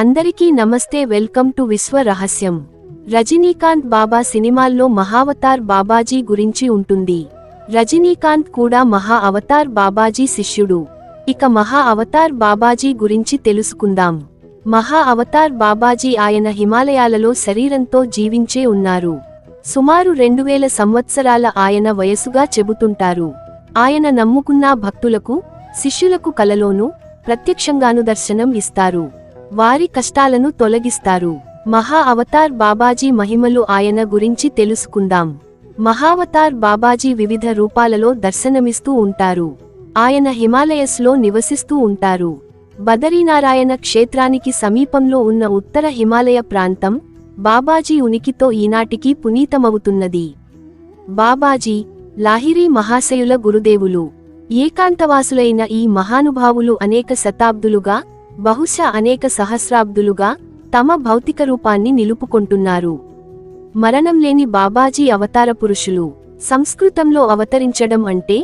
అందరికీ నమస్తే welcome to విశ్వ రహస్యం. రజనీకాంత్ బాబా సినిమాల్లో మహావతార్ బాబాజీ గురించి ఉంటుంది. రజనీకాంత్ కూడా మహా అవతార్ బాబాజీ శిష్యుడు. ఇక మహా అవతార్ బాబాజీ గురించి తెలుసుకుందాం. మహా అవతార్ బాబాజీ ఆయన హిమాలయాలలో శరీరంతో జీవించే ఉన్నారు. సుమారు రెండు వేల సంవత్సరాల ఆయన వయసుగా చెబుతుంటారు. ఆయన నమ్ముకున్న భక్తులకు శిష్యులకు కలలోనూ ప్రత్యక్షంగాను దర్శనం ఇస్తారు. వారి కష్టాలను తొలగిస్తారు. మహా అవతార్ బాబాజీ మహిమలు ఆయన గురించి తెలుసుకుందాం. మహావతార్ బాబాజీ వివిధ రూపాలలో దర్శనమిస్తూ ఉంటారు. ఆయన హిమాలయస్లో నివసిస్తూ ఉంటారు. బదరీనారాయణ క్షేత్రానికి సమీపంలో ఉన్న ఉత్తర హిమాలయ ప్రాంతం బాబాజీ ఉనికితో ఈనాటికి పునీతమవుతున్నది. బాబాజీ లాహిరీ మహాశయుల గురుదేవులు. ఏకాంతవాసులైన ఈ మహానుభావులు అనేక శతాబ్దులుగా బహుశా అనేక సహస్రాబ్దులుగా తమ భౌతిక రూపాన్ని నిలుపుకొంటున్నారు. మరణం లేని బాబాజీ అవతార పురుషులు సంస్కృతంలో అవతరించడం అంటే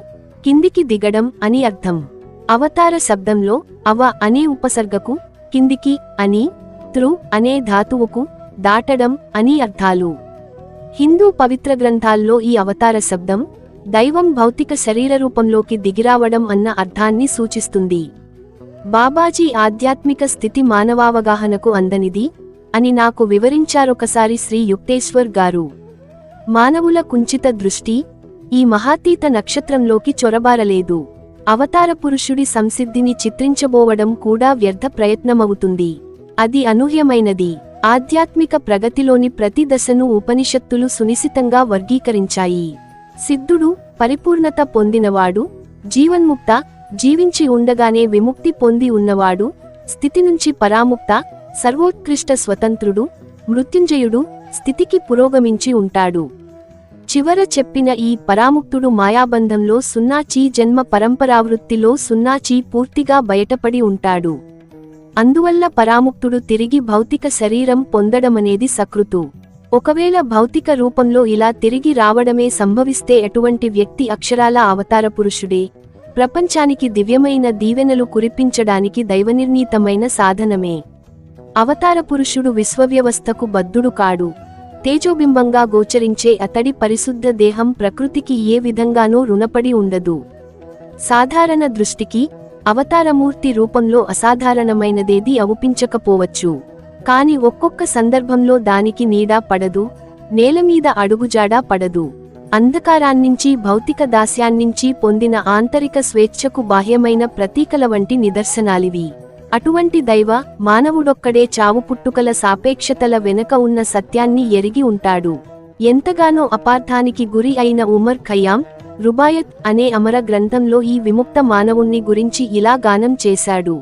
కిందికి దిగడం అని అర్థం. అవతార శబ్దంలో అవ అనే ఉపసర్గకు కిందికి అని త్రు అనే ధాతువుకు దాటడం అని అర్థాలు. హిందూ పవిత్ర గ్రంథాల్లో ఈ అవతార శబ్దం దైవం భౌతిక శరీర రూపంలోకి దిగిరావడం అన్న అర్థాన్ని సూచిస్తుంది. బాబాజీ ఆధ్యాత్మిక స్థితి మానవావగాహనకు అందనిది అని నాకు వివరించారొకసారి శ్రీ యుక్తేశ్వర్ గారు. మానవుల కుంచిత దృష్టి ఈ మహాతీత నక్షత్రంలోకి చొరబారలేదు. అవతార పురుషుడి సంసిద్ధిని చిత్రించబోవడం కూడా వ్యర్థ ప్రయత్నమవుతుంది. అది అనూహ్యమైనది. ఆధ్యాత్మిక ప్రగతిలోని ప్రతి దశను ఉపనిషత్తులు సునిశితంగా వర్గీకరించాయి. సిద్ధుడు పరిపూర్ణత పొందినవాడు జీవన్ముక్త జీవించి ఉండగానే విముక్తి పొంది ఉన్నవాడు స్థితి నుంచి పరాముక్త సర్వోత్కృష్ట స్వతంత్రుడు మృత్యుంజయుడు స్థితికి పురోగమించి ఉంటాడు. చివర చెప్పిన ఈ పరాముక్తుడు మాయాబంధంలో సున్నాచీ జన్మ పరంపరావృత్తిలో సున్నాచీ పూర్తిగా బయటపడి ఉంటాడు. అందువల్ల పరాముక్తుడు తిరిగి భౌతిక శరీరం పొందడమనేది సకృతు. ఒకవేళ భౌతిక రూపంలో ఇలా తిరిగి రావడమే సంభవిస్తే ఎటువంటి వ్యక్తి అక్షరాల అవతార పురుషుడే? ప్రపంచానికి దివ్యమైన దీవెనలు కురిపించడానికి దైవనిర్ణీతమైన సాధనమే. అవతార పురుషుడు విశ్వవ్యవస్థకు బద్ధుడు కాడు. తేజోబింబంగా గోచరించే అతడి పరిశుద్ధ దేహం ప్రకృతికి ఏ విధంగానూ రుణపడి ఉండదు. సాధారణ దృష్టికి అవతారమూర్తి రూపంలో అసాధారణమైనదేది అవుపించకపోవచ్చు కాని ఒక్కొక్క సందర్భంలో దానికి నీడా పడదు నేలమీద అడుగుజాడా పడదు. అంధకారాన్నించి భౌతిక దాస్యాన్నించి పొందిన ఆంతరిక స్వేచ్ఛకు బాహ్యమైన ప్రతీకల వంటి నిదర్శనాలివి. అటువంటి దైవ మానవుడొక్కడే చావు పుట్టుకల సాపేక్షతల వెనక ఉన్న సత్యాన్ని ఎరిగి ఉంటాడు. ఎంతగానో అపార్థానికి గురి అయిన ఉమర్ ఖయ్యాం రుబాయత్ అనే అమర గ్రంథంలో ఈ విముక్త మానవుణ్ణి గురించి ఇలా గానం చేశాడు.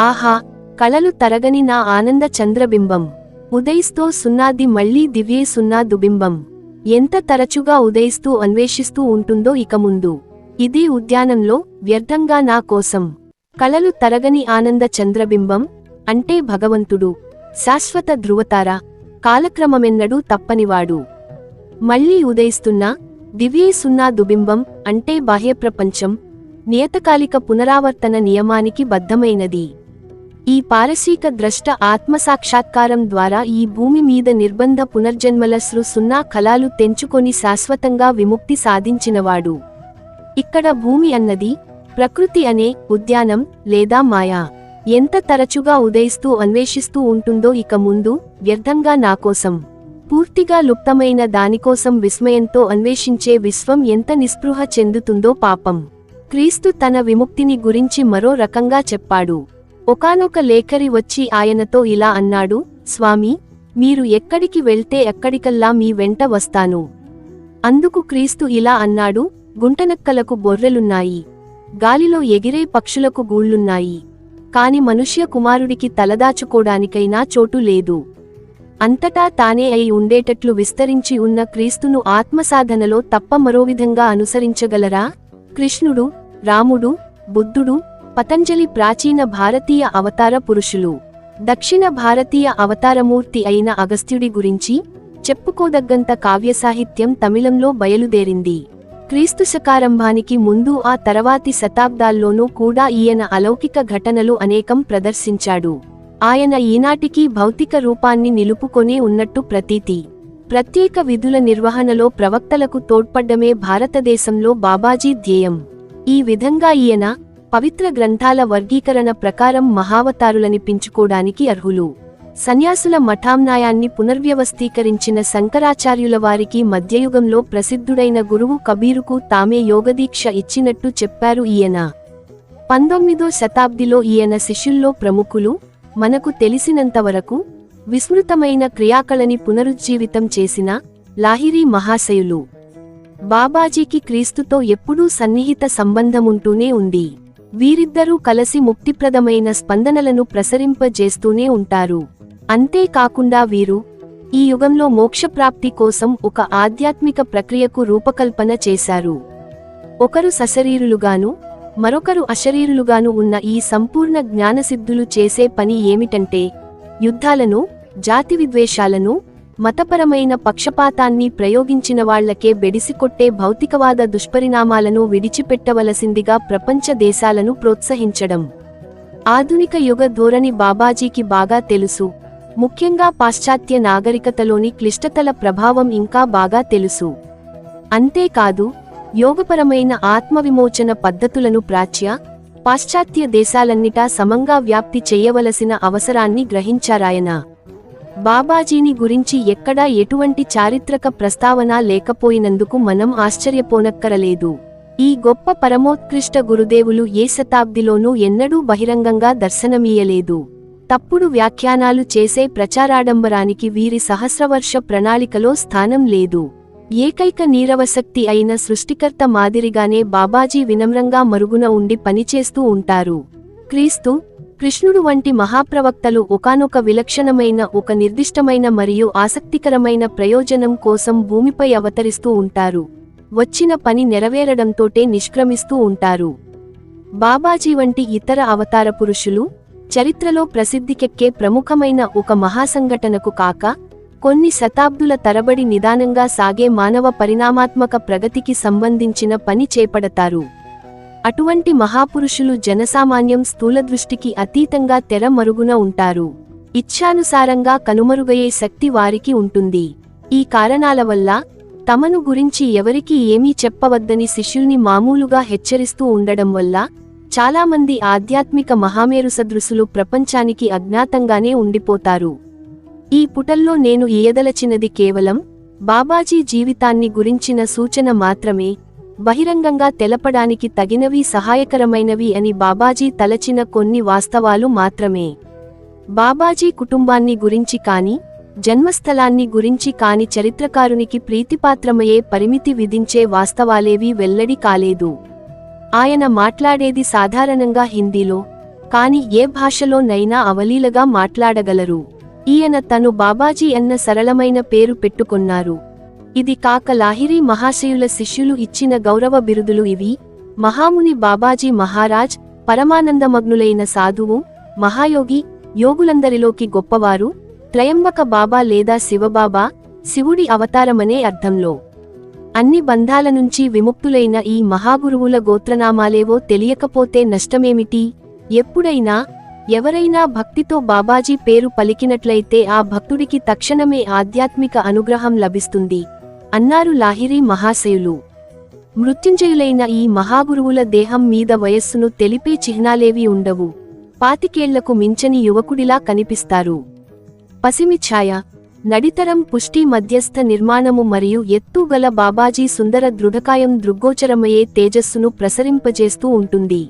ఆహా కళలు తరగని నా ఆనంద చంద్రబింబం. ఉదయిస్తో సున్నాది మళ్ళీ దివ్యే సున్నా దుబింబం ఎంత తరచుగా ఉదయిస్తూ అన్వేషిస్తూ ఉంటుందో ఇక ముందు. ఇది ఉద్యానంలో వ్యర్థంగా నా కోసం. కళలు తరగని ఆనంద చంద్రబింబం అంటే భగవంతుడు. శాశ్వత ధ్రువతార. కాలక్రమమెన్నడూ తప్పనివాడు. మళ్ళీ ఉదయిస్తున్న దివ్యే సున్నా దుబింబం అంటే బాహ్యప్రపంచం. నియతకాలిక పునరావర్తన నియమానికి బద్ధమైనది. ఈ పారసీక ద్రష్ట ఆత్మసాక్షాత్కారం ద్వారా ఈ భూమి మీద నిర్బంధ పునర్జన్మల సృ సున్నా కళాలు తెంచుకొని శాశ్వతంగా విముక్తి సాధించినవాడు. ఇక్కడ భూమి అన్నది ప్రకృతి అనే ఉద్యానం లేదా మాయా. ఎంత తరచుగా ఉదయిస్తూ అన్వేషిస్తూ ఉంటుందో ఇక ముందు వ్యర్థంగా నాకోసం పూర్తిగా లుప్తమైన దానికోసం విస్మయంతో అన్వేషించే విశ్వం ఎంత నిస్పృహ చెందుతుందో పాపం. క్రీస్తు తన విముక్తిని గురించి మరో రకంగా చెప్పాడు. ఒకానొక లేఖరి వచ్చి ఆయనతో ఇలా అన్నాడు స్వామి మీరు ఎక్కడికి వెళ్తే ఎక్కడికల్లా మీ వెంట వస్తాను. అందుకు క్రీస్తు ఇలా అన్నాడు గుంటనక్కలకు బొర్రెలున్నాయి. గాలిలో ఎగిరే పక్షులకు గూళ్ళున్నాయి కాని మనుష్య కుమారుడికి తలదాచుకోడానికైనా చోటు లేదు. అంతటా తానే అయి ఉండేటట్లు విస్తరించి ఉన్న క్రీస్తును ఆత్మసాధనలో తప్ప మరో విధంగా అనుసరించగలరా? కృష్ణుడు రాముడు బుద్ధుడు పతంజలి ప్రాచీన భారతీయ అవతార పురుషులు. దక్షిణ భారతీయ అవతారమూర్తి అయిన అగస్త్యుడి గురించి చెప్పుకోదగ్గంత కావ్య సాహిత్యం తమిళంలో బయలుదేరింది. క్రీస్తు శకారంభానికి ముందు ఆ తర్వాతి శతాబ్దాల్లోనూ కూడా ఈయన అలౌకిక ఘటనలు అనేకం ప్రదర్శించాడు. ఆయన ఈనాటికీ భౌతిక రూపాన్ని నిలుపుకొనే ఉన్నట్టు ప్రతీతి. ప్రత్యేక విధుల నిర్వహణలో ప్రవక్తలకు తోడ్పడ్డమే భారతదేశంలో బాబాజీ ధ్యేయం. ఈ విధంగా ఈయన పవిత్ర గ్రంథాల వర్గీకరణ ప్రకారం మహావతారులనిపించుకోడానికి అర్హులు. సన్యాసుల మఠాంనాయాన్ని పునర్వ్యవస్థీకరించిన శంకరాచార్యుల వారికి మధ్యయుగంలో ప్రసిద్ధుడైన గురువు కబీరుకు తామే యోగదీక్ష ఇచ్చినట్టు చెప్పారు ఈయన. పంతొమ్మిదో శతాబ్దిలో ఈయన శిష్యుల్లో ప్రముఖులు మనకు తెలిసినంతవరకు విస్మృతమైన క్రియాకళని పునరుజ్జీవితం చేసిన లాహిరీ మహాశయులు. బాబాజీకి క్రీస్తుతో ఎప్పుడూ సన్నిహిత సంబంధముంటూనే ఉంది. వీరిద్దరూ కలసి ముక్తిప్రదమైన స్పందనలను ప్రసరింపజేస్తూనే ఉంటారు. అంతేకాకుండా వీరు ఈ యుగంలో మోక్షప్రాప్తి కోసం ఒక ఆధ్యాత్మిక ప్రక్రియకు రూపకల్పన చేశారు. ఒకరు సశరీరులుగాను మరొకరు అశరీరులుగాను ఉన్న ఈ సంపూర్ణ జ్ఞానసిద్ధులు చేసే పని ఏమిటంటే యుద్ధాలను జాతి విద్వేషాలను మతపరమైన పక్షపాతాన్ని ప్రయోగించిన వాళ్ళకే బెడిసికొట్టే భౌతికవాద దుష్పరిణామాలను విడిచిపెట్టవలసిందిగా ప్రపంచ దేశాలను ప్రోత్సహించడం. ఆధునిక యుగ ధోరణి బాబాజీకి బాగా తెలుసు. ముఖ్యంగా పాశ్చాత్య నాగరికతలోని క్లిష్టతల ప్రభావం ఇంకా బాగా తెలుసు. అంతేకాదు యోగపరమైన ఆత్మవిమోచన పద్ధతులను ప్రాచ్య పాశ్చాత్య దేశాలన్నిటా సమంగా వ్యాప్తి చేయవలసిన అవసరాన్ని గ్రహించారాయన. బాబాజీని గురించి ఎక్కడా ఎటువంటి చారిత్రక ప్రస్తావన లేకపోయినందుకు మనం ఆశ్చర్యపోనక్కరలేదు. ఈ గొప్ప పరమోత్కృష్ట గురుదేవులు ఏ శతాబ్దిలోనూ ఎన్నడూ బహిరంగంగా దర్శనమీయలేదు తప్పుడు వ్యాఖ్యానాలు చేసే ప్రచారాడంబరానికి వీరి సహస్రవర్ష ప్రణాళికలో స్థానం లేదు. ఏకైక నీరవశక్తి అయిన సృష్టికర్త మాదిరిగానే బాబాజీ వినమ్రంగా మరుగున ఉండి పనిచేస్తూ ఉంటారు. క్రీస్తు కృష్ణుడు వంటి మహాప్రవక్తలు ఒకానొక విలక్షణమైన ఒక నిర్దిష్టమైన మరియు ఆసక్తికరమైన ప్రయోజనం కోసం భూమిపై అవతరిస్తూ ఉంటారు. వచ్చిన పని నెరవేరడంతోటే నిష్క్రమిస్తూ ఉంటారు. బాబాజీ వంటి ఇతర అవతార పురుషులు చరిత్రలో ప్రసిద్ధికెక్కే ప్రముఖమైన ఒక మహాసంఘటనకు కాక కొన్ని శతాబ్దుల తరబడి నిదానంగా సాగే మానవ పరిణామాత్మక ప్రగతికి సంబంధించిన పని చేపడతారు. అటువంటి మహాపురుషులు జనసామాన్యం స్థూలదృష్టికి అతీతంగా తెర మరుగున ఉంటారు. ఇచ్ఛానుసారంగా కనుమరుగయ్యే శక్తి వారికి ఉంటుంది. ఈ కారణాల వల్ల తమను గురించి ఎవరికీ ఏమీ చెప్పవద్దని శిష్యుల్ని మామూలుగా హెచ్చరిస్తూ ఉండడం వల్ల చాలామంది ఆధ్యాత్మిక మహామేరు సదృశులు ప్రపంచానికి అజ్ఞాతంగానే ఉండిపోతారు. ఈ పుటల్లో నేను ఇయదలచినది కేవలం బాబాజీ జీవితాన్ని గురించిన సూచన మాత్రమే. బహిరంగంగా తెలపడానికి తగినవి సహాయకరమైనవి అని బాబాజీ తలచిన కొన్ని వాస్తవాలు మాత్రమే. బాబాజీ కుటుంబాన్ని గురించి కాని జన్మస్థలాన్ని గురించి కాని చరిత్రకారునికి ప్రీతిపాత్రమయ్యే పరిమితి విధించే వాస్తవాలేవీ వెల్లడి కాలేదు. ఆయన మాట్లాడేది సాధారణంగా హిందీలో కాని ఏ భాషలోనైనా అవలీలగా మాట్లాడగలరు. ఈయన తను బాబాజీ అన్న సరళమైన పేరు పెట్టుకున్నారు. ఇది కాక లాహిరీ మహాశయుల శిష్యులు ఇచ్చిన గౌరవ బిరుదులు ఇవి. మహాముని బాబాజీ మహారాజ్ పరమానందమగ్నులైన సాధువు మహాయోగి యోగులందరిలోకి గొప్పవారు త్రయంబక బాబా లేదా శివబాబా శివుడి అవతారమనే అర్థంలో. అన్ని బంధాల నుంచి విముక్తులైన ఈ మహాగురువుల గోత్రనామాలేవో తెలియకపోతే నష్టమేమిటి? ఎప్పుడైనా ఎవరైనా భక్తితో బాబాజీ పేరు పలికినట్లయితే ఆ భక్తుడికి తక్షణమే ఆధ్యాత్మిక అనుగ్రహం లభిస్తుంది. అన్నారు లాహిరీ మహాశయులు. మృత్యుంజయులైన ఈ మహాగురువుల దేహం మీద వయస్సును తెలిపే చిహ్నాలేవి ఉండవు. పాతికేళ్ళకు మించని యువకుడిలా కనిపిస్తారు. పసిమి ఛాయ నడితరం పుష్టి మధ్యస్థ నిర్మాణము మరియు ఎత్తుగల బాబాజీ సుందర దృఢకాయం దృగ్గోచరమయ్యే తేజస్సును ప్రసరింపజేస్తూ ఉంటుంది.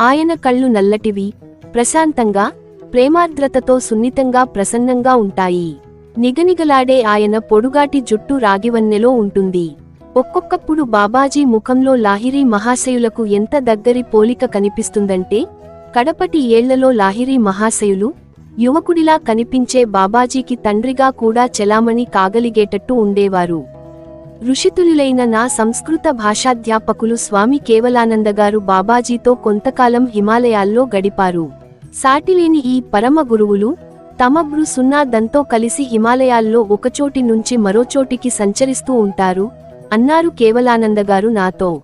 ఆయన కళ్ళు నల్లటివి ప్రశాంతంగా ప్రేమార్ద్రతతో సున్నితంగా ప్రసన్నంగా ఉంటాయి. నిగనిగలాడే ఆయన పొడుగాటి జుట్టు రాగివన్నెలో ఉంటుంది. ఒక్కొక్కప్పుడు బాబాజీ ముఖంలో లాహిరీ మహాశయులకు ఎంత దగ్గరి పోలిక కనిపిస్తుందంటే కడపటి ఏళ్ళలో లాహిరీ మహాశయులు యువకుడిలా కనిపించే బాబాజీకి తండ్రిగా కూడా చెలామణి కాగలిగేటట్టు ఉండేవారు. ఋషితులులైన నా సంస్కృత భాషాధ్యాపకులు స్వామి కేవలానందగారు బాబాజీతో కొంతకాలం హిమాలయాల్లో గడిపారు. సాటిలేని ఈ పరమ గురువులు తమ బృ సున్నాదంతో కలిసి హిమాలయాల్లో ఒకచోటి నుంచి మరోచోటికి సంచరిస్తూ ఉంటారు అన్నారు కేవలానందగారు నాతో.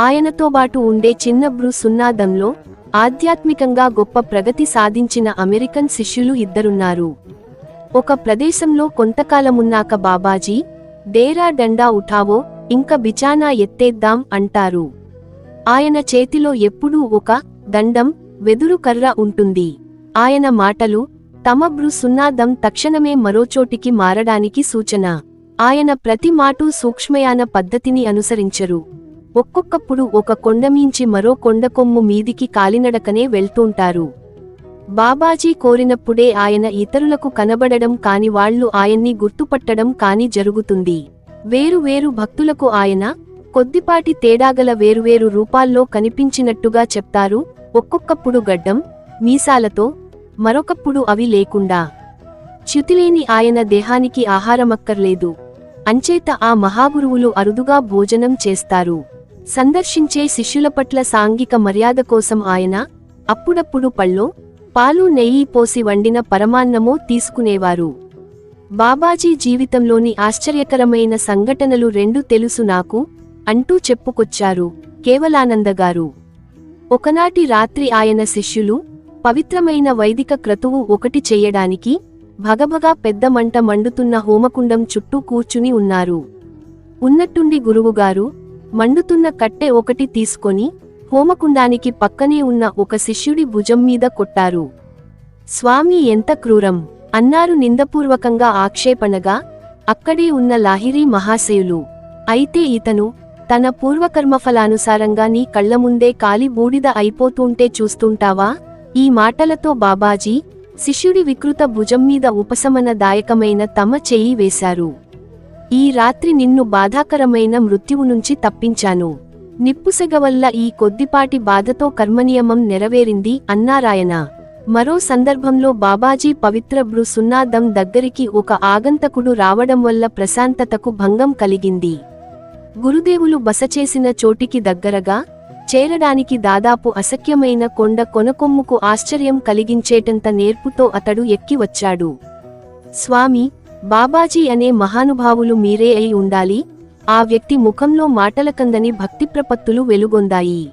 ఆయనతోబాటు ఉండే చిన్నబ్రు సున్నాదంలో ఆధ్యాత్మికంగా గొప్ప ప్రగతి సాధించిన అమెరికన్ శిష్యులు ఇద్దరున్నారు. ఒక ప్రదేశంలో కొంతకాలమున్నాక బాబాజీ డేరా డండా ఉఠావో ఇంక బిచానా ఎత్తేద్దాం అంటారు. ఆయన చేతిలో ఎప్పుడూ ఒక దండం వెదురు కర్ర ఉంటుంది. ఆయన మాటలు తమబ్రు సున్నాదం తక్షణమే మరోచోటికి మారడానికి సూచన. ఆయన ప్రతి మాటూ సూక్ష్మయాన పద్ధతిని అనుసరించరు. ఒక్కొక్కప్పుడు ఒక కొండమీంచి మరో కొండకొమ్ము మీదికి కాలినడకనే వెళ్తుంటారు. బాబాజీ కోరినప్పుడే ఆయన ఇతరులకు కనబడడం కాని వాళ్ళు ఆయన్ని గుర్తుపట్టడం కాని జరుగుతుంది. వేరు వేరు భక్తులకు ఆయన కొద్దిపాటి తేడాగల వేరువేరు రూపాల్లో కనిపించినట్టుగా చెప్తారు. ఒక్కొక్కప్పుడు గడ్డం మీసాలతో మరొకప్పుడు అవి లేకుండా. చ్యుతిలేని ఆయన దేహానికి ఆహారమక్కర్లేదు. అంచేత ఆ మహాగురువులు అరుదుగా భోజనం చేస్తారు. సందర్శించే శిష్యుల పట్ల సాంఘిక మర్యాద కోసం ఆయన అప్పుడప్పుడు పళ్ళో పాలు నెయ్యి పోసి వండిన పరమాన్నమో తీసుకునేవారు. బాబాజీ జీవితంలోని ఆశ్చర్యకరమైన సంఘటనలు రెండు తెలుసు నాకు అంటూ చెప్పుకొచ్చారు కేవలానందగారు. ఒకనాటి రాత్రి ఆయన శిష్యులు పవిత్రమైన వైదిక క్రతువు ఒకటి చేయడానికి భగభగా పెద్ద మంట మండుతున్న హోమకుండం చుట్టూ కూర్చుని ఉన్నారు. ఉన్నట్టుండి గురువుగారు మండుతున్న కట్టె ఒకటి తీసుకొని హోమకుండానికి పక్కనే ఉన్న ఒక శిష్యుడి భుజం మీద కొట్టారు. స్వామి ఎంత క్రూరం! అన్నారు నిందపూర్వకంగా ఆక్షేపణగా అక్కడే ఉన్న లాహిరీ మహాశయులు. అయితే ఇతను తన పూర్వకర్మఫలానుసారంగా నీ కళ్ళ ముందే కాలి బూడిద అయిపోతుంటే చూస్తుంటావా? ఈ మాటలతో బాబాజీ శిష్యుడి వికృత భుజం మీద ఉపశమనదాయకమైన తమ చేయి వేశారు. ఈ రాత్రి నిన్ను బాధాకరమైన మృత్యువు నుంచి తప్పించాను. నిప్పుసెగ వల్ల ఈ కొద్దిపాటి బాధతో కర్మనియమం నెరవేరింది అన్నారాయన మరో సందర్భంలో బాబాజీ పవిత్ర బ్రు సున్నాదం దగ్గరికి ఒక ఆగంతకుడు రావడం వల్ల ప్రశాంతతకు భంగం కలిగింది. గురుదేవులు బస చేసిన చోటికి దగ్గరగా చేరడానికి దాదాపు అసఖ్యమైన కొండ కొనకొమ్ముకు ఆశ్చర్యం కలిగించేటంత నేర్పుతో అతడు ఎక్కి వచ్చాడు. స్వామి బాబాజీ అనే మహానుభావులు మీరే అయి ఉండాలి. ఆ వ్యక్తి ముఖంలో మాటలకందని భక్తి ప్రపత్తులు వెలుగొందాయి.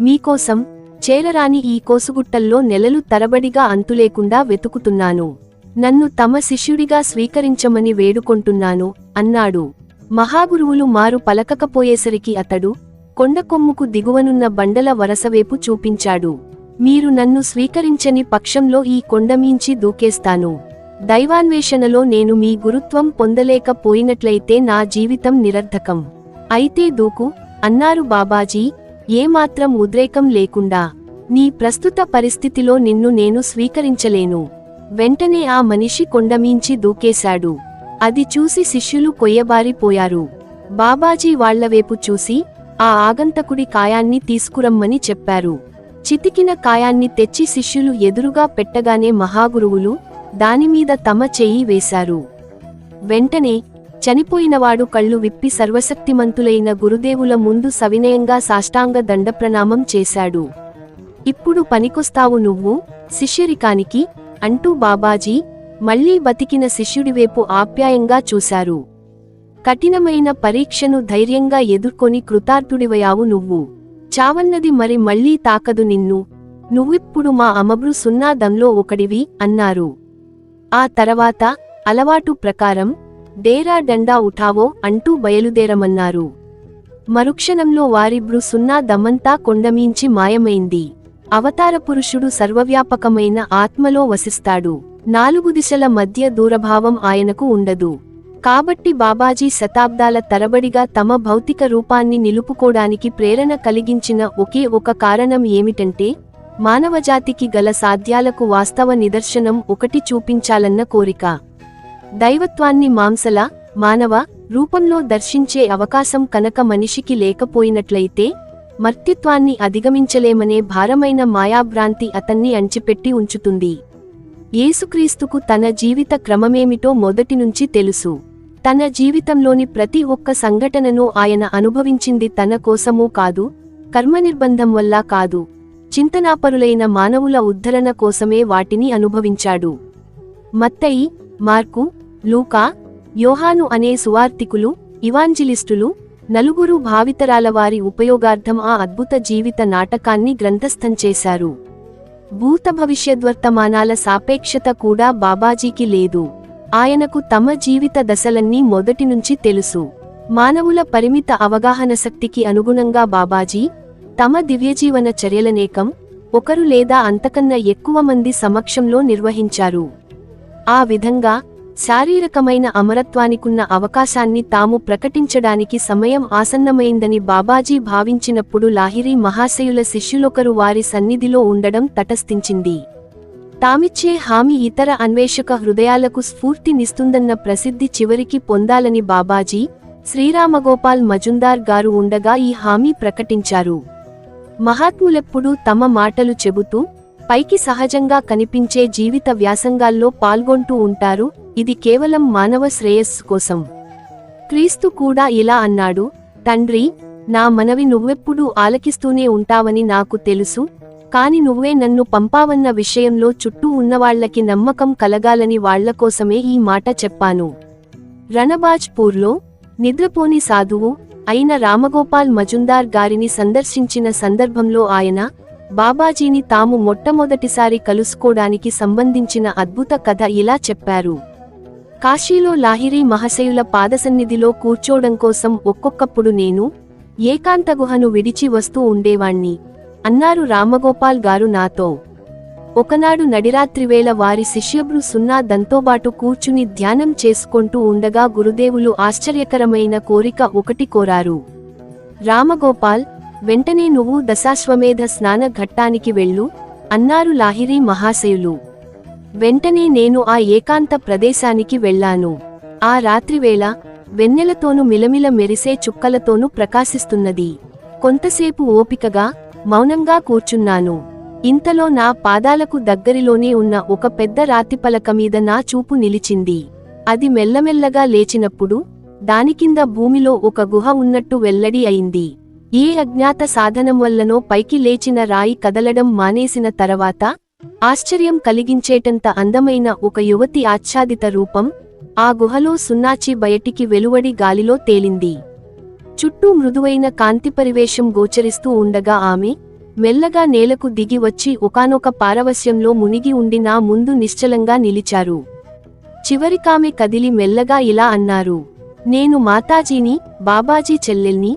మీకోసం చేరరాని ఈ కోసుగుట్టల్లో నెలలు తరబడిగా అంతులేకుండా వెతుకుతున్నాను. నన్ను తమ శిష్యుడిగా స్వీకరించమని వేడుకొంటున్నాను అన్నాడు. మహాగురువులు మారు పలకకపోయేసరికి అతడు కొండకొమ్ముకు దిగువనున్న బండల వరసవేపు చూపించాడు. మీరు నన్ను స్వీకరించని పక్షంలో ఈ కొండమీంచి దూకేస్తాను. దైవాన్వేషణలో నేను మీ గురుత్వం పొందలేకపోయినట్లయితే నా జీవితం నిరర్ధకం. అయితే దూకు అన్నారు బాబాజీ ఏమాత్రం ఉద్రేకం లేకుండా. నీ ప్రస్తుత పరిస్థితిలో నిన్ను నేను స్వీకరించలేను. వెంటనే ఆ మనిషి కొండమీంచి దూకేశాడు. అది చూసి శిష్యులు కొయ్యబారిపోయారు. బాబాజీ వాళ్ళవేపు చూసి ఆ ఆగంతకుడి కాయాన్ని తీసుకురమ్మని చెప్పారు. చితికిన కాయాన్ని తెచ్చి శిష్యులు ఎదురుగా పెట్టగానే మహాగురువులు దానిమీద తమ చెయ్యి వేశారు. వెంటనే చనిపోయినవాడు కళ్ళు విప్పి సర్వశక్తిమంతులైన గురుదేవుల ముందు సవినయంగా సాష్టాంగ దండప్రణామం చేశాడు. ఇప్పుడు పనికొస్తావు నువ్వు శిష్యరికానికి అంటూ బాబాజీ మళ్ళీ బతికిన శిష్యుడివైపు ఆప్యాయంగా చూశారు. కఠినమైన పరీక్షను ధైర్యంగా ఎదుర్కొని కృతార్థుడివయావు నువ్వు. చావన్నది మరి మళ్ళీ తాకదు నిన్ను. నువ్విప్పుడు మా అమబ్రు సున్నాదంలో ఒకడివి అన్నారు. ఆ తర్వాత అలవాటు ప్రకారం డేరా డండా ఉఠావో అంటూ బయలుదేరమన్నారు. మరుక్షణంలో వారిబ్రు సున్నా దమ్మంతా కొండమీంచి మాయమైంది. అవతార పురుషుడు సర్వవ్యాపకమైన ఆత్మలో వసిస్తాడు. నాలుగు దిశల మధ్య దూరభావం ఆయనకు ఉండదు. కాబట్టి బాబాజీ శతాబ్దాల తరబడిగా తమ భౌతిక రూపాన్ని నిలుపుకోడానికి ప్రేరణ కలిగించిన ఒకే ఒక కారణం ఏమిటంటే మానవజాతికి గల సాధ్యాలకు వాస్తవ నిదర్శనం ఒకటి చూపించాలన్న కోరిక. దైవత్వాన్ని మాంసల మానవ రూపంలో దర్శించే అవకాశం కనుక మనిషికి లేకపోయినట్లయితే మర్త్యత్వాన్ని అధిగమించలేమనే భారమైన మాయాభ్రాంతి అతన్ని అంచిపెట్టి ఉంచుతుంది. యేసుక్రీస్తుకు తన జీవిత క్రమమేమిటో మొదటి నుంచి తెలుసు. తన జీవితంలోని ప్రతి ఒక్క సంఘటనను ఆయన అనుభవించింది తన కోసమూ కాదు కర్మనిర్బంధం వల్ల కాదు. చింతనాపరులైన మానవుల ఉద్ధరణ కోసమే వాటిని అనుభవించాడు. మత్తయి మార్కు లూకా యోహాను అనే సువార్తికులు ఇవాంజిలిస్టులు నలుగురు భావితరాల వారి ఉపయోగార్థం ఆ అద్భుత జీవిత నాటకాన్ని గ్రంథస్థం చేశారు. భూత భవిష్యద్వర్తమానాల సాపేక్షత కూడా బాబాజీకి లేదు. ఆయనకు తమ జీవిత దశలన్నీ మొదటి నుంచి తెలుసు. మానవుల పరిమిత అవగాహన శక్తికి అనుగుణంగా బాబాజీ తమ దివ్యజీవన చర్యలనేకం ఒకరు లేదా అంతకన్నా ఎక్కువ మంది సమక్షంలో నిర్వహించారు. ఆ విధంగా శారీరకమైన అమరత్వానికున్న అవకాశాన్ని తాము ప్రకటించడానికి సమయం ఆసన్నమైందని బాబాజీ భావించినప్పుడు లాహిరి మహాశయుల శిష్యులొకరు వారి సన్నిధిలో ఉండడం తటస్థించింది. తామిచ్చే హామీ ఇతర అన్వేషక హృదయాలకు స్ఫూర్తినిస్తుందన్న ప్రసిద్ధి చివరికి పొందాలని బాబాజీ శ్రీరామగోపాల్ మజుందార్ గారు ఉండగా ఈ హామీ ప్రకటించారు. మహాత్ములెప్పుడూ తమ మాటలు చెబుతూ పైకి సహజంగా కనిపించే జీవిత వ్యాసంగాల్లో పాల్గొంటూ ఉంటారు ఇది కేవలం మానవ శ్రేయస్సు కోసం. క్రీస్తు కూడా ఇలా అన్నాడు తండ్రి నా మనవి నువ్వెప్పుడూ ఆలకిస్తూనే ఉంటావని నాకు తెలుసు కాని నువ్వే నన్ను పంపావన్న విషయంలో చుట్టూ ఉన్నవాళ్ళకి నమ్మకం కలగాలని వాళ్ళకోసమే ఈ మాట చెప్పాను. రణబాజ్పూర్లో నిద్రపోని సాధువు అయిన రామగోపాల్ మజుందార్ గారిని సందర్శించిన సందర్భంలో ఆయన బాబాజీని తాము మొట్టమొదటిసారి కలుసుకోడానికి సంబంధించిన అద్భుత కథ ఇలా చెప్పారు. కాశీలో లాహిరీ మహశయుల పాదసన్నిధిలో కూర్చోడం కోసం ఒక్కొక్కప్పుడు నేను ఏకాంత గుహను విడిచి వస్తూ ఉండేవాణ్ణి. అన్నారు రామగోపాల్ గారు నాతో. ఒకనాడు నడిరాత్రివేళ వారి శిష్యభ్రు సున్నా దంతోబాటు కూర్చుని ధ్యానం చేసుకుంటూ ఉండగా గురుదేవులు ఆశ్చర్యకరమైన కోరిక ఒకటి కోరారు. రామగోపాల్ వెంటనే నువ్వు దశాశ్వమేధ స్నాన ఘట్టానికి వెళ్ళు అన్నారు లాహిరి మహాశయులు. వెంటనే నేను ఆ ఏకాంత ప్రదేశానికి వెళ్ళాను. ఆ రాత్రివేళ వెన్నెలతోనూ మిలమిల మెరిసే చుక్కలతోనూ ప్రకాశిస్తున్నది. కొంతసేపు ఓపికగా మౌనంగా కూర్చున్నాను. ఇంతలో నా పాదాలకు దగ్గరిలోనే ఉన్న ఒక పెద్ద రాతిపలక మీద నా చూపు నిలిచింది. అది మెల్లమెల్లగా లేచినప్పుడు దానికింద భూమిలో ఒక గుహ ఉన్నట్టు వెల్లడి అయింది. ఏ అజ్ఞాత సాధనం వల్లనో పైకి లేచిన రాయి కదలడం మానేసిన తర్వాత ఆశ్చర్యం కలిగించేటంత అందమైన ఒక యువతి ఆచ్ఛాదిత రూపం ఆ గుహలో సున్నాచి బయటికి వెలువడి గాలిలో తేలింది. చుట్టూ మృదువైన కాంతి పరివేశం గోచరిస్తూ ఉండగా ఆమె మెల్లగా నేలకు దిగి వచ్చి ఒకానొక పారవస్యంలో మునిగి ఉండి నా ముందు నిశ్చలంగా నిలిచారు. చివరికామె కదిలి మెల్లగా ఇలా అన్నారు నేను మాతాజీని బాబాజీ చెల్లెల్ని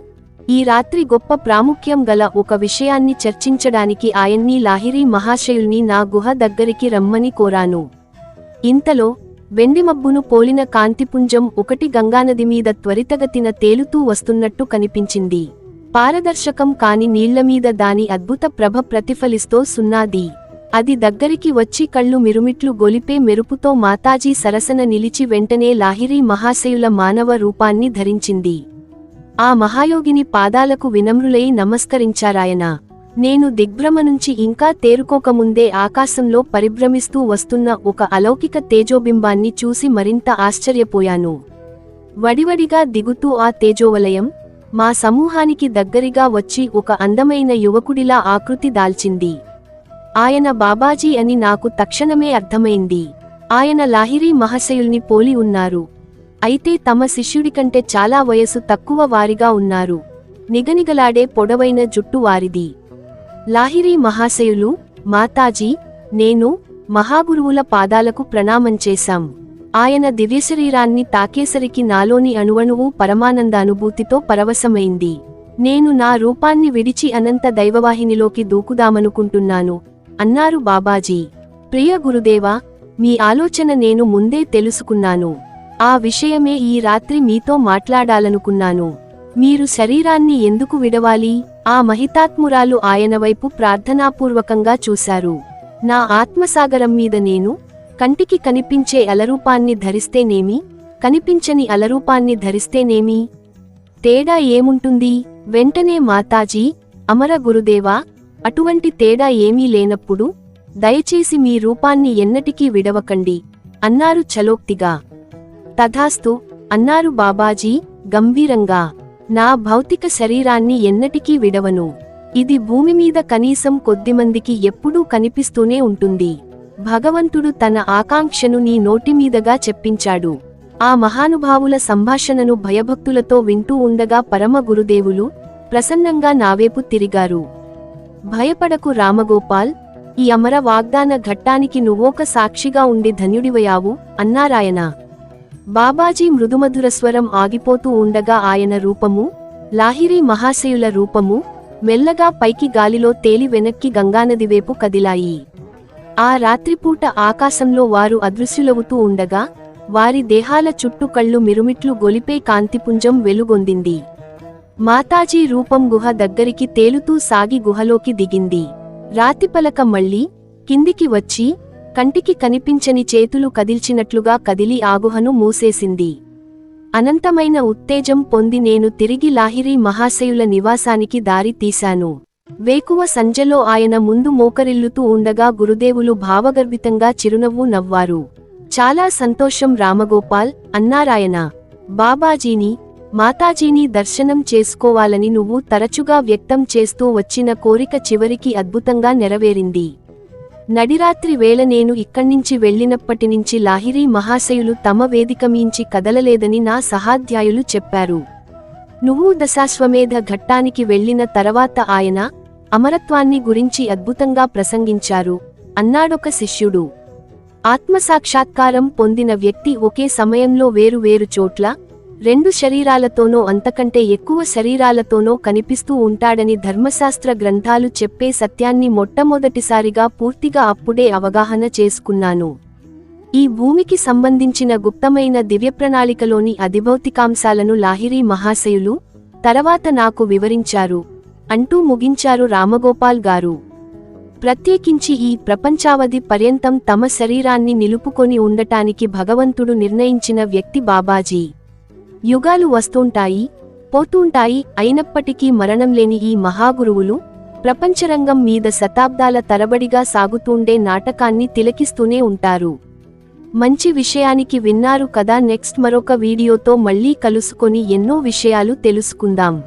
ఈ రాత్రి గొప్ప ప్రాముఖ్యం గల ఒక విషయాన్ని చర్చించడానికి ఆయన్ని లాహిరీ మహాశయుల్ని నా గుహ దగ్గరికి రమ్మని కోరాను. ఇంతలో వెండిమబ్బును పోలిన కాంతిపుంజం ఒకటి గంగానది మీద త్వరితగతిన తేలుతూ వస్తున్నట్టు కనిపించింది. పారదర్శకం కాని నీళ్ళమీద దాని అద్భుత ప్రభ ప్రతిఫలిస్తో సున్నాది. అది దగ్గరికి వచ్చి కళ్ళు మిరుమిట్లు గొలిపే మెరుపుతో మాతాజీ సరసన నిలిచి వెంటనే లాహిరీ మహాశయుల మానవ రూపాన్ని ధరించింది. ఆ మహాయోగిని పాదాలకు వినమ్రులై నమస్కరించారాయన. నేను దిగ్భ్రమ నుంచి ఇంకా తేరుకోకముందే ఆకాశంలో పరిభ్రమిస్తూ వస్తున్న ఒక అలౌకిక తేజోబింబాన్ని చూసి మరింత ఆశ్చర్యపోయాను. వడివడిగా దిగుతూ ఆ తేజోవలయం మా సమూహానికి దగ్గరిగా వచ్చి ఒక అందమైన యువకుడిలా ఆకృతి దాల్చింది. ఆయన బాబాజీ అని నాకు తక్షణమే అర్థమైంది. ఆయన లాహిరీ మహశయుల్ని పోలి ఉన్నారు. అయితే తమ శిష్యుడి కంటే చాలా వయసు తక్కువ వారిగా ఉన్నారు. నిగనిగలాడే పొడవైన జుట్టు వారిది. లాహిరి మహాశయులు మాతాజీ నేను మహాగురువుల పాదాలకు ప్రణామం చేశాం. ఆయన దివ్యశరీరాన్ని తాకేసరికి నాలోని అణువణువు పరమానందానుభూతితో పరవశమైంది. నేను నా రూపాన్ని విడిచి అనంత దైవవాహినిలోకి దూకుదామనుకుంటున్నాను అన్నారు బాబాజీ. ప్రియ గురుదేవా మీ ఆలోచన నేను ముందే తెలుసుకున్నాను. ఆ విషయమే ఈ రాత్రి మీతో మాట్లాడాలనుకున్నాను. మీరు శరీరాన్ని ఎందుకు విడవాలి? ఆ మహితాత్మురాలు ఆయన వైపు ప్రార్థనాపూర్వకంగా చూశారు. నా ఆత్మసాగరం మీద నేను కంటికి కనిపించే అలరూపాన్ని ధరిస్తేనేమి? కనిపించని అలరూపాన్ని ధరిస్తేనేమి? తేడా ఏముంటుంది? వెంటనే మాతాజీ అమర గురుదేవా అటువంటి తేడా ఏమీ లేనప్పుడు దయచేసి మీ రూపాన్ని ఎన్నటికీ విడవకండి అన్నారు చలోక్తిగా. తథాస్తు అన్నారు బాబాజీ గంభీరంగా. నా భౌతిక శరీరాన్ని ఎన్నటికీ విడవను. ఇది భూమి మీద కనీసం కొద్దిమందికి ఎప్పుడూ కనిపిస్తూనే ఉంటుంది. భగవంతుడు తన ఆకాంక్షను నీ నోటిమీదగా చెప్పించాడు. ఆ మహానుభావుల సంభాషణను భయభక్తులతో వింటూ ఉండగా పరమ గురుదేవులు ప్రసన్నంగా నావేపు తిరిగారు. భయపడకు రామగోపాల్ ఈ అమర వాగ్దాన ఘట్టానికి నువ్వొక సాక్షిగా ఉండి ధన్యుడివయావు అన్నారాయన. బాబాజీ మృదుమధుర స్వరం ఆగిపోతూ ఉండగా ఆయన రూపము లాహిరి మహాశయుల రూపము మెల్లగా పైకి గాలిలో తేలి వెనక్కి గంగానది వైపు కదిలాయి. ఆ రాత్రిపూట ఆకాశంలో వారు అదృశ్యులవుతూ ఉండగా వారి దేహాల చుట్టూ కళ్ళు మిరుమిట్లు గొలిపే కాంతిపుంజం వెలుగొందింది. మాతాజీ రూపం గుహ దగ్గరికి తేలుతూ సాగి గుహలోకి దిగింది. రాతిపలక మళ్ళీ కిందికి వచ్చి కంటికి కనిపించని చేతులు కదిల్చినట్లుగా కదిలి ఆగుహను మూసేసింది. అనంతమైన ఉత్తేజం పొంది నేను తిరిగి లాహిరి మహాశయుల నివాసానికి దారి తీశాను. వేకువ సంజలో ఆయన ముందు మోకరిల్లుతూ ఉండగా గురుదేవులు భావగర్భితంగా చిరునవ్వు నవ్వారు. చాలా సంతోషం రామగోపాల్ అన్నారాయన బాబాజీని మాతాజీని దర్శనం చేసుకోవాలని నువ్వు తరచుగా వ్యక్తం చేస్తూ వచ్చిన కోరిక చివరికి అద్భుతంగా నెరవేరింది. నడిరాత్రి వేళ నేను ఇక్కడ్నించి వెళ్ళినప్పటినుంచి లాహిరీ మహాశయులు తమ వేదికమీంచి కదలలేదని నా సహాధ్యాయులు చెప్పారు. నువ్వు దశాశ్వమేధ ఘట్టానికి వెళ్ళిన తర్వాత ఆయన అమరత్వాన్ని గురించి అద్భుతంగా ప్రసంగించారు. అన్నాడొక శిష్యుడు. ఆత్మసాక్షాత్కారం పొందిన వ్యక్తి ఒకే సమయంలో వేరు వేరు చోట్ల రెండు శరీరాలతోనో అంతకంటే ఎక్కువ శరీరాలతోనో కనిపిస్తూ ఉంటాడని ధర్మశాస్త్ర గ్రంథాలు చెప్పే సత్యాన్ని మొట్టమొదటిసారిగా పూర్తిగా అప్పుడే అవగాహన చేసుకున్నాను. ఈ భూమికి సంబంధించిన గుప్తమైన దివ్యప్రణాళికలోని అధిభౌతికాంశాలను లాహిరీ మహాశయులు తర్వాత నాకు వివరించారు. అంటూ ముగించారు రామగోపాల్ గారు. ప్రత్యేకించి ఈ ప్రపంచావధి పర్యంతం తమ శరీరాన్ని నిలుపుకొని ఉండటానికి భగవంతుడు నిర్ణయించిన వ్యక్తి బాబాజీ. యుగాలు వస్తుంటాయి పోతుంటాయి అయినప్పటికీ మరణం లేని ఈ మహాగురువులు ప్రపంచరంగం మీద శతాబ్దాల తరబడిగా సాగుతుండే నాటకాన్ని తిలకిస్తూనే ఉంటారు. మంచి విషయానికి విన్నారు కదా నెక్స్ట్ మరొక వీడియోతో మళ్ళీ కలుసుకొని ఎన్నో విషయాలు తెలుసుకుందాం.